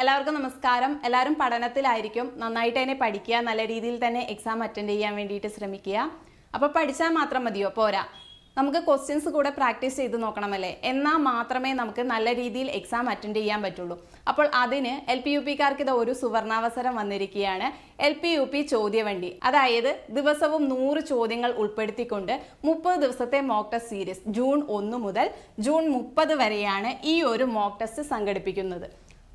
എല്ലാവർക്കും നമസ്കാരം. എല്ലാവരും പഠനത്തിലായിരിക്കും. നന്നായിട്ട് തന്നെ പഠിക്കുക നല്ല രീതിയിൽ തന്നെ എക്സാം അറ്റൻഡ് ചെയ്യാൻ വേണ്ടിയിട്ട് ശ്രമിക്കുക. അപ്പോൾ പഠിച്ചാൽ മാത്രം മതിയോ? പോരാ. നമുക്ക് ക്വസ്റ്റ്യൻസ് കൂടെ പ്രാക്ടീസ് ചെയ്ത് നോക്കണമല്ലേ? എന്നാൽ മാത്രമേ നമുക്ക് നല്ല രീതിയിൽ എക്സാം അറ്റൻഡ് ചെയ്യാൻ പറ്റുള്ളൂ. അപ്പോൾ അതിന് എൽ പി യു പിക്കാർക്ക് ഇത് ഒരു സുവർണാവസരം വന്നിരിക്കുകയാണ്. എൽ പി യു പി ചോദ്യവണ്ടി. അതായത് ദിവസവും നൂറ് ചോദ്യങ്ങൾ ഉൾപ്പെടുത്തിക്കൊണ്ട് മുപ്പത് ദിവസത്തെ മോക്ക് ടെസ്റ്റ് സീരീസ് ജൂൺ ഒന്ന് മുതൽ ജൂൺ മുപ്പത് വരെയാണ് ഈ ഒരു മോക്ക് ടെസ്റ്റ് സംഘടിപ്പിക്കുന്നത്.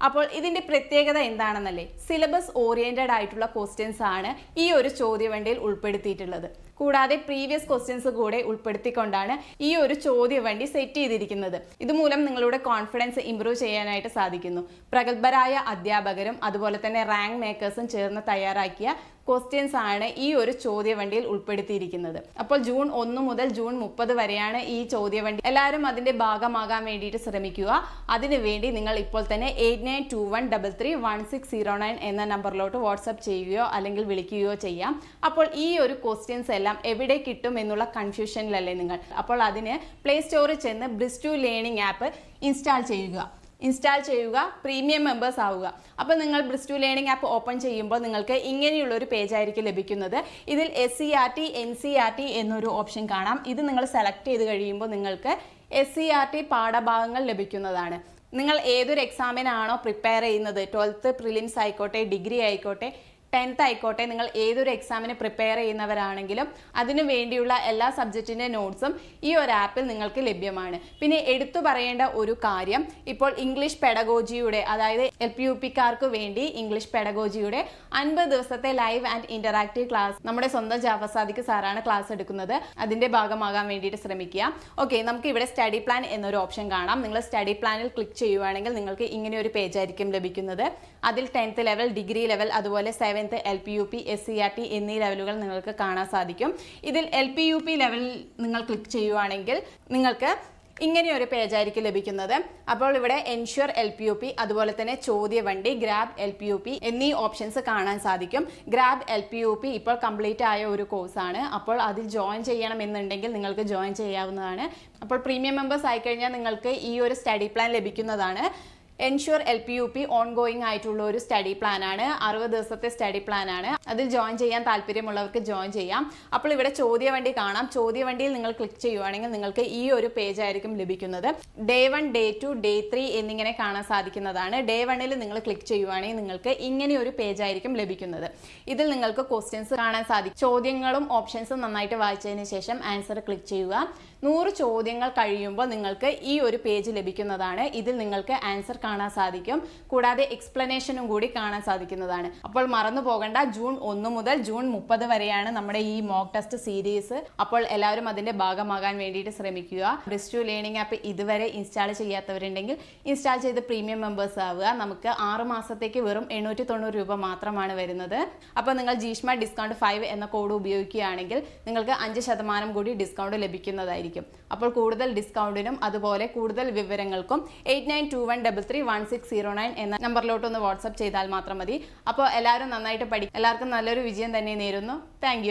അപ്പോൾ ഇതിന്റെ പ്രത്യേകത എന്താണെന്നല്ലേ? സിലബസ് ഓറിയന്റഡ് ആയിട്ടുള്ള ക്വസ്റ്റ്യൻസ് ആണ് ഈ ഒരു ചോദ്യവണ്ടിയിൽ ഉൾപ്പെടുത്തിയിട്ടുള്ളത്. കൂടാതെ പ്രീവിയസ് ക്വസ്റ്റ്യൻസ് കൂടെ ഉൾപ്പെടുത്തിക്കൊണ്ടാണ് ഈ ഒരു ചോദ്യവണ്ടി സെറ്റ് ചെയ്തിരിക്കുന്നത്. ഇതുമൂലം നിങ്ങളുടെ കോൺഫിഡൻസ് ഇംപ്രൂവ് ചെയ്യാനായിട്ട് സാധിക്കുന്നു. പ്രഗത്ഭരായ അധ്യാപകരും അതുപോലെ തന്നെ റാങ്ക് മേക്കേഴ്സും ചേർന്ന് തയ്യാറാക്കിയ ക്വസ്റ്റ്യൻസ് ആണ് ഈ ഒരു ചോദ്യവണ്ടിയിൽ ഉൾപ്പെടുത്തിയിരിക്കുന്നത്. അപ്പോൾ ജൂൺ ഒന്ന് മുതൽ ജൂൺ മുപ്പത് വരെയാണ് ഈ ചോദ്യവണ്ടി എല്ലാവരും അതിന്റെ ഭാഗമാകാൻ വേണ്ടിയിട്ട് ശ്രമിക്കുക. അതിനുവേണ്ടി നിങ്ങൾ ഇപ്പോൾ തന്നെ eight nine two one double three one six zero nine എന്ന നമ്പറിലോട്ട് വാട്സപ്പ് ചെയ്യുകയോ അല്ലെങ്കിൽ വിളിക്കുകയോ ചെയ്യാം. അപ്പോൾ ഈ ഒരു ക്വസ്റ്റ്യൻസ് എല്ലാം എവിടെ കിട്ടും എന്നുള്ള കൺഫ്യൂഷനിലല്ലേ നിങ്ങൾ. അപ്പോൾ അതിന് പ്ലേ സ്റ്റോറിൽ ചെന്ന് ബ്രിസ്റ്റു ലേണിംഗ് ആപ്പ് ഇൻസ്റ്റാൾ ചെയ്യുക. ഇൻസ്റ്റാൾ ചെയ്യുക പ്രീമിയം മെമ്പേഴ്സ് ആവുക. അപ്പോൾ നിങ്ങൾ ബ്രിസ്റ്റു ലേണിംഗ് ആപ്പ് ഓപ്പൺ ചെയ്യുമ്പോൾ നിങ്ങൾക്ക് ഇങ്ങനെയുള്ള ഒരു പേജ് ആയിരിക്കും ലഭിക്കുന്നത്. ഇതിൽ S C R T N C R T എന്നൊരു ഓപ്ഷൻ കാണാം. ഇത് നിങ്ങൾ സെലക്ട് ചെയ്ത് കഴിയുമ്പോൾ നിങ്ങൾക്ക് എസ് സി ആർ ടി പാഠഭാഗങ്ങൾ ലഭിക്കുന്നതാണ്. നിങ്ങൾ ഏതൊരു എക്സാമിനാണോ പ്രിപ്പയർ ചെയ്യുന്നത്? ട്വൽത്ത് പ്രിലിംസ് ആയിക്കോട്ടെ ഡിഗ്രി ആയിക്കോട്ടെ ടെൻത്ത് ആയിക്കോട്ടെ നിങ്ങൾ ഏതൊരു എക്സാമിന് പ്രിപ്പയർ ചെയ്യുന്നവരാണെങ്കിലും അതിനു വേണ്ടിയുള്ള എല്ലാ സബ്ജക്റ്റിന്റെ നോട്ട്സും ഈ ഒരു ആപ്പിൽ നിങ്ങൾക്ക് ലഭ്യമാണ്. പിന്നെ എടുത്തു പറയേണ്ട ഒരു കാര്യം ഇപ്പോൾ ഇംഗ്ലീഷ് പെഡഗോജിയുടെ അതായത് എൽ പി യു പിക്കാർക്ക് വേണ്ടി ഇംഗ്ലീഷ് പെഡഗോജിയുടെ അൻപത് ദിവസത്തെ ലൈവ് ആൻഡ് ഇന്ററാക്റ്റീവ് ക്ലാസ് നമ്മുടെ സ്വന്തം ജാഫസാദിക്ക് സാറാണ് ക്ലാസ് എടുക്കുന്നത്. അതിന്റെ ഭാഗമാകാൻ വേണ്ടിയിട്ട് ശ്രമിക്കുക. ഓക്കെ നമുക്ക് ഇവിടെ സ്റ്റഡി പ്ലാൻ എന്നൊരു ഓപ്ഷൻ കാണാം. നിങ്ങൾ സ്റ്റഡി പ്ലാനിൽ ക്ലിക്ക് ചെയ്യുവാണെങ്കിൽ നിങ്ങൾക്ക് ഇങ്ങനെ ഒരു പേജ് ആയിരിക്കും ലഭിക്കുന്നത്. അതിൽ ടെൻത്ത് ലെവൽ ഡിഗ്രി ലെവൽ അതുപോലെ seventh L P U P S C R T എന്നീ ലെവലുകൾ നിങ്ങൾക്ക് കാണാൻ സാധിക്കും. ഇതിൽ എൽ പി യു പി ലെവലിൽ നിങ്ങൾ ക്ലിക്ക് ചെയ്യുവാണെങ്കിൽ നിങ്ങൾക്ക് ഇങ്ങനെ ഒരു പേജ് ആയിരിക്കും ലഭിക്കുന്നത്. അപ്പോൾ ഇവിടെ ensure L P U P അതുപോലെ തന്നെ ചോദ്യവണ്ടി grab L P U P എന്നീ ഓപ്ഷൻസ് കാണാൻ സാധിക്കും. Grab L P U P ഇപ്പോൾ കംപ്ലീറ്റ് ആയ ഒരു കോഴ്സാണ് അപ്പോൾ അതിൽ ജോയിൻ ചെയ്യണമെന്നുണ്ടെങ്കിൽ നിങ്ങൾക്ക് ജോയിൻ ചെയ്യാവുന്നതാണ്. അപ്പോൾ പ്രീമിയം മെമ്പേഴ്സ് ആയിക്കഴിഞ്ഞാൽ നിങ്ങൾക്ക് ഈ ഒരു സ്റ്റഡി പ്ലാൻ ലഭിക്കുന്നതാണ്. Ensure L P U P ongoing ആയിട്ടുള്ള ഒരു സ്റ്റഡി പ്ലാൻ ആണ്. അറുപത് ദിവസത്തെ സ്റ്റഡി പ്ലാൻ ആണ്. അതിൽ ജോയിൻ ചെയ്യാൻ താല്പര്യമുള്ളവർക്ക് ജോയിൻ ചെയ്യാം. അപ്പോൾ ഇവിടെ ചോദ്യവണ്ടി കാണാം. ചോദ്യവണ്ടിയിൽ നിങ്ങൾ ക്ലിക്ക് ചെയ്യുവാണെങ്കിൽ നിങ്ങൾക്ക് ഈ ഒരു പേജ് ആയിരിക്കും ലഭിക്കുന്നത്. Day one day two day three എന്നിങ്ങനെ കാണാൻ സാധിക്കുന്നതാണ്. ഡേ വണ്ണിൽ നിങ്ങൾ ക്ലിക്ക് ചെയ്യുവാണെങ്കിൽ നിങ്ങൾക്ക് ഇങ്ങനെ ഒരു പേജ് ആയിരിക്കും ലഭിക്കുന്നത്. ഇതിൽ നിങ്ങൾക്ക് ക്വസ്റ്റ്യൻസ് കാണാൻ സാധിക്കും. ചോദ്യങ്ങളും ഓപ്ഷൻസും നന്നായിട്ട് വായിച്ചതിന് ശേഷം ആൻസർ ക്ലിക്ക് ചെയ്യുക. നൂറ് ചോദ്യങ്ങൾ കഴിയുമ്പോൾ നിങ്ങൾക്ക് ഈ ഒരു പേജ് ലഭിക്കുന്നതാണ്. ഇതിൽ നിങ്ങൾക്ക് ആൻസർ കാണാൻ സാധിക്കും. കൂടാതെ എക്സ്പ്ലനേഷനും കൂടി കാണാൻ സാധിക്കുന്നതാണ്. അപ്പോൾ മറന്നു പോകണ്ട ജൂൺ ഒന്ന് മുതൽ ജൂൺ മുപ്പത് വരെയാണ് നമ്മുടെ ഈ മോക്ക് ടെസ്റ്റ് സീരീസ് അപ്പോൾ എല്ലാവരും അതിന്റെ ഭാഗമാകാൻ വേണ്ടിയിട്ട് ശ്രമിക്കുക. ബ്രിസ്റ്റു ലേണിംഗ് ആപ്പ് ഇതുവരെ ഇൻസ്റ്റാൾ ചെയ്യാത്തവരുണ്ടെങ്കിൽ ഇൻസ്റ്റാൾ ചെയ്ത് പ്രീമിയം മെമ്പേഴ്സ് ആവുക. നമുക്ക് ആറ് മാസത്തേക്ക് വെറും എണ്ണൂറ്റി തൊണ്ണൂറ് രൂപ മാത്രമാണ് വരുന്നത്. അപ്പോൾ നിങ്ങൾ ജീഷ്മ ഡിസ്കൗണ്ട് ഫൈവ് എന്ന കോഡ് ഉപയോഗിക്കുകയാണെങ്കിൽ നിങ്ങൾക്ക് അഞ്ച് ശതമാനം കൂടി ഡിസ്കൗണ്ട് ലഭിക്കുന്നതായിരിക്കും. അപ്പോൾ കൂടുതൽ ഡിസ്കൗണ്ടിനും അതുപോലെ കൂടുതൽ വിവരങ്ങൾക്കും eight nine two one double three one six zero nine എന്ന നമ്പറിലോട്ട് ഒന്ന് വാട്സപ്പ് ചെയ്താൽ മാത്രം മതി. അപ്പോൾ എല്ലാവരും നന്നായിട്ട് പഠിക്കും എല്ലാവർക്കും നല്ലൊരു വിജയം തന്നെ നേരുന്നു. താങ്ക്